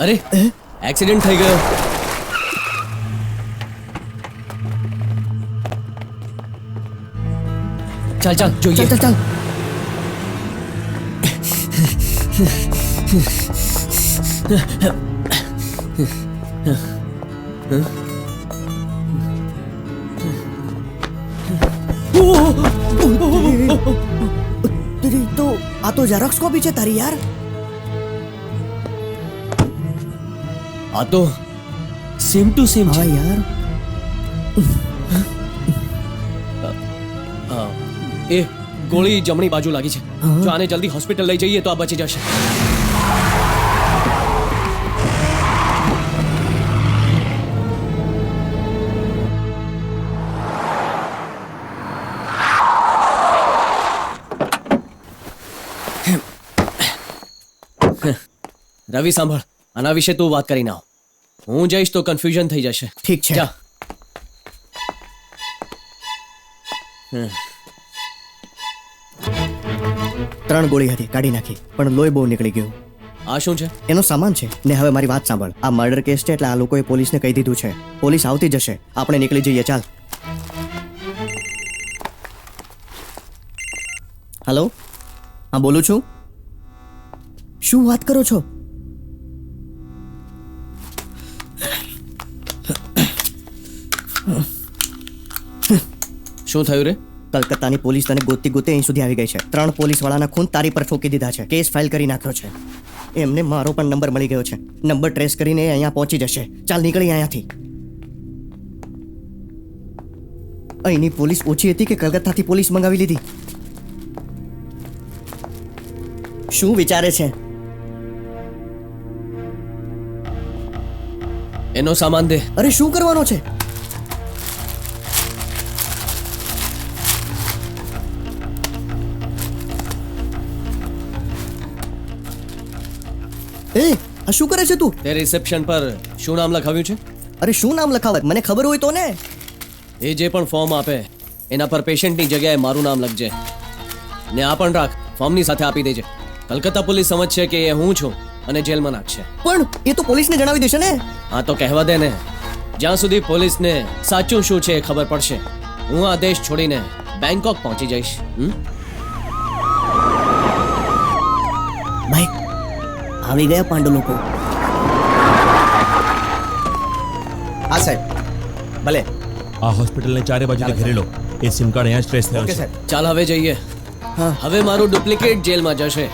અરે એક્સિડન્ટ થઈ ગયો. ચાલ ચાલ જોઈએ. ચાલ ચાલ. તો આ તો ઝેરોક્સ કોપી છે તારી યાર. આ તો સેમ ટુ સેમ હા છે યાર એ ગોળી જમણી બાજુ લાગી છે. જો આને જલ્દી હોસ્પિટલ લઈ જઈએ તો આ બચી જશે. રવિ સાંભળ આના વિશે તું વાત કરી નાવ હું જઈશ તો કન્ફ્યુઝન થઈ જશે. ઠીક છે. જા. ત્રણ ગોળી હતી કાઢી નાખી પણ લોહી બહુ નીકળી ગયું. આ શું છે? એનો સામાન છે. ને હવે મારી વાત સાંભળ. આ મર્ડર કેસ છે એટલે આ લોકોએ પોલીસને કહી દીધું છે. પોલીસ આવતી જશે. આપણે નીકળી જઈએ ચાલ. હલો હા બોલું છું? શું વાત કરો છો? શું થયું રે? કલકત્તાની પોલીસ તને ગોતી ગોતે અહીં સુધી આવી ગઈ છે. ત્રણ પોલીસ વાળાના ખૂન તારી પર ઠોકી દીધા છે. કેસ ફાઇલ કરી નાખ્યો છે. એમને મારો પણ નંબર મળી ગયો છે. નંબર ટ્રેસ કરીને અહીંયા પહોંચી જશે. ચાલ નીકળી અહીંયાથી. અહીંની પોલીસ ઓછી હતી કે કલકત્તાથી પોલીસ મંગાવી લીધી? શું વિચારે છે? એનો સામાન દે. અરે શું કરવાનો છે? એ આ શું કરે છે તું? તે રિસેપ્શન પર શું નામ લખાવ્યું છે? અરે શું નામ લખાવે મને ખબર હોય તો ને. એ જે પણ ફોર્મ આપે એના પર પેશન્ટની જગ્યાએ મારું નામ લખજે. ને આ પણ રાખ ફોર્મની સાથે આપી દેજે. કલકત્તા પોલીસ સમજશે કે એ હું છું. અને જેલમાં નાખશે. પણ એ તો પોલીસને જણાવી દેશે ને? હા તો કહેવા દે ને. જ્યાં સુધી પોલીસને સાચું શું છે એ ખબર પડશે હું આ દેશ છોડીને બેંકોક પહોંચી જઈશ? ભાઈ આવી ગયા પાંડુ લોકો. હા સાહેબ. ભલે. આ હોસ્પિટલને ચારે બાજુથી ઘેરી લો. એ સિમ કાર્ડ અહીંયા જ ટ્રેસ થયો છે. સાહેબ. ચાલ હવે જઈએ. હા. હવે મારું ડુપ્લિકેટ જેલમાં જશે.